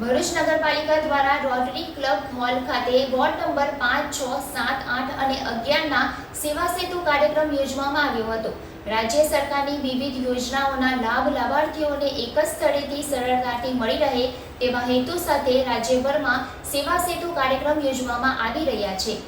ભરૂચ નગરપાલિકા દ્વારા rotary club hall ખાતે વોર્ડ નંબર પાંચ, છ, સાત, આઠ અને અગિયારના સેવા સેતુ કાર્યક્રમ યોજવામાં આવ્યો હતો. રાજ્ય સરકારની વિવિધ યોજનાઓના લાભ લાભાર્થીઓને એક જ સ્થળેથી સરળતાથી મળી રહે તેવા હેતુ સાથે રાજ્યભરમાં સેવા સેતુ કાર્યક્રમ યોજવામાં આવી રહ્યા છે.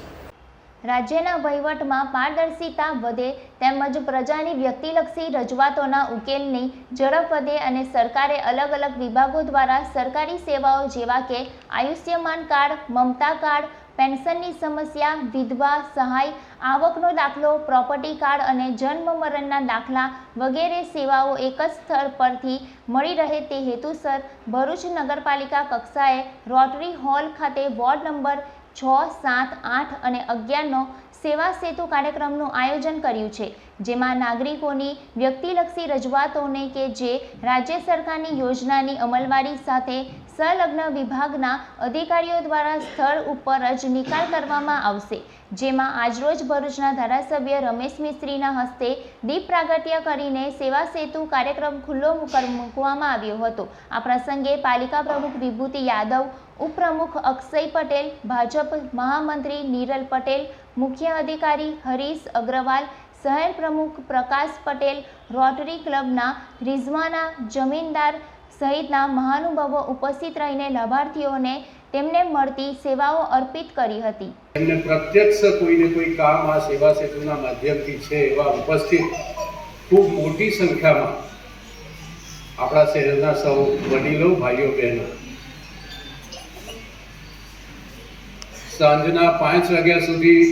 રાજ્યના વહીવટમાં પારદર્શિતા વધે તેમજ પ્રજાની વ્યક્તિલક્ષી રજૂઆતોના ઉકેલની ઝડપ વધે અને સરકારે અલગ અલગ વિભાગો દ્વારા સરકારી સેવાઓ જેવા કે આયુષ્યમાન કાર્ડ, મમતા કાર્ડ, પેન્શનની સમસ્યા, વિધવા, સહાય, આવકનો દાખલો, પ્રોપર્ટી કાર્ડ અને જન્મ મરણના દાખલા વગેરે સેવાઓ એક જ સ્થળ પરથી મળી રહે તે હેતુસર ભરૂચ નગરપાલિકા કક્ષાએ રોટરી હોલ ખાતે વોર્ડ નંબર છ, સાત, આઠ અને અગિયારનો સેવા સેતુ કાર્યક્રમનું આયોજન કર્યું છે, જેમાં નાગરિકોની વ્યક્તિલક્ષી રજૂઆતોને કે જે રાજ્ય સરકારની યોજનાની અમલવારી સાથે સંલગ્ન વિભાગના અધિકારીઓ દ્વારા સ્થળ ઉપર જ નિકાલ કરવામાં આવશે, જેમાં આજરોજ ભરૂચના ધારાસભ્ય રમેશ મિસ્ત્રીના હસ્તે દીપ પ્રાગટ્ય કરીને સેવા સેતુ કાર્યક્રમ ખુલ્લો મૂકવામાં આવ્યો હતો. આ પ્રસંગે પાલિકા પ્રમુખ વિભૂતિ યાદવ, ઉપપ્રમુખ અક્ષય પટેલ, ભાજપ મહામંત્રી નીરલ પટેલ, મુખ્ય અધિકારી હરીશ અગ્રવાલ, શહેર પ્રમુખ પ્રકાશ પટેલ, રોટરી ક્લબના રિઝવાના જમીનદાર સહિતના મહાનુભાવો ઉપસ્થિત રહીને લાભાર્થીઓને તેમને મળતી સેવાઓ અર્પિત કરી હતી. એમને પ્રત્યક્ષ કોઈને કોઈ કામ આ સેવા સેતુના માધ્યમથી છે એવા ઉપસ્થિત ખૂબ મોટી સંખ્યામાં આપણા શહેરના સૌ વડીલો, ભાઈઓ, બહેનો. સાંજના પાંચ વાગ્યા સુધી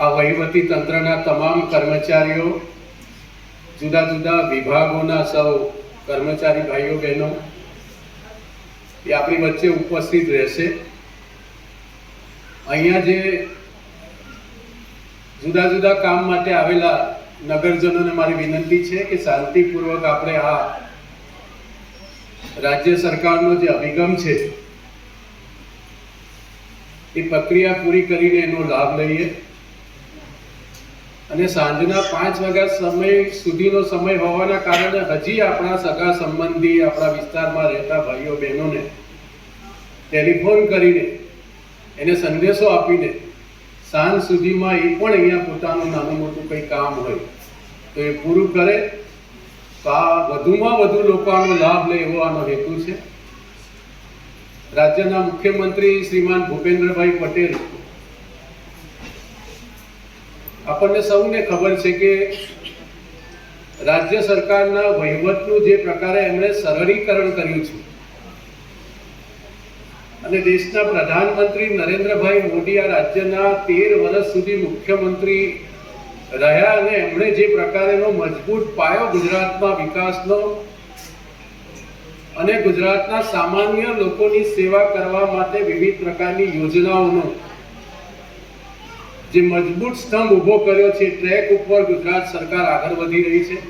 આ વહીવટી તંત્રના તમામ કર્મચારીઓ જુદા જુદા વિભાગોના સૌ કર્મચારી ભાઈઓ, બહેનો એ આપણી વચ્ચે ઉપસ્થિત રહેશે. અહીંયા જે જુદા જુદા કામ માટે આવેલા નગરજનોને મારી વિનંતી છે કે શાંતિપૂર્વક આપણે આ રાજ્ય સરકારનો જે અભિગમ છે, એ પ્રક્રિયા પૂરી કરીને એનો લાભ લઈએ. અને સાંજના પાંચ વાગ્યા સમય સુધીનો સમય હોવાના કારણે હજી આપણા સગા સંબંધી, આપણા વિસ્તારમાં રહેતા ભાઈઓ, બહેનોને ટેલિફોન કરીને એને સંદેશો આપીને સાંજ સુધીમાં એ પણ અહીંયા પોતાનું નાનું મોટું કંઈ કામ હોય તો એ પૂરું કરે. તો આ વધુમાં વધુ લોકો આનો લાભ લે એવો આનો હેતુ છે. રાજ્યના મુખ્યમંત્રી શ્રીમાન ભૂપેન્દ્રભાઈ પટેલ આપણને સૌને ખબર છે કે રાજ્ય સરકારના વહીવટનું જે પ્રકારે એમણે સરળીકરણ કર્યું છે અને દેશના પ્રધાનમંત્રી નરેન્દ્રભાઈ મોદી આ રાજ્યના તેર વર્ષ સુધી મુખ્યમંત્રી રહ્યા અને એમણે જે પ્રકારેનો મજબૂત પાયો ગુજરાતમાં વિકાસનો અને ગુજરાતના સામાન્ય લોકોની સેવા કરવા માટે વિવિધ પ્રકારની યોજનાઓનો જે મજબૂત સ્તંભ ઊભો કર્યો છે ટ્રેક ઉપર ગુજરાત સરકાર આગળ વધી રહી છે.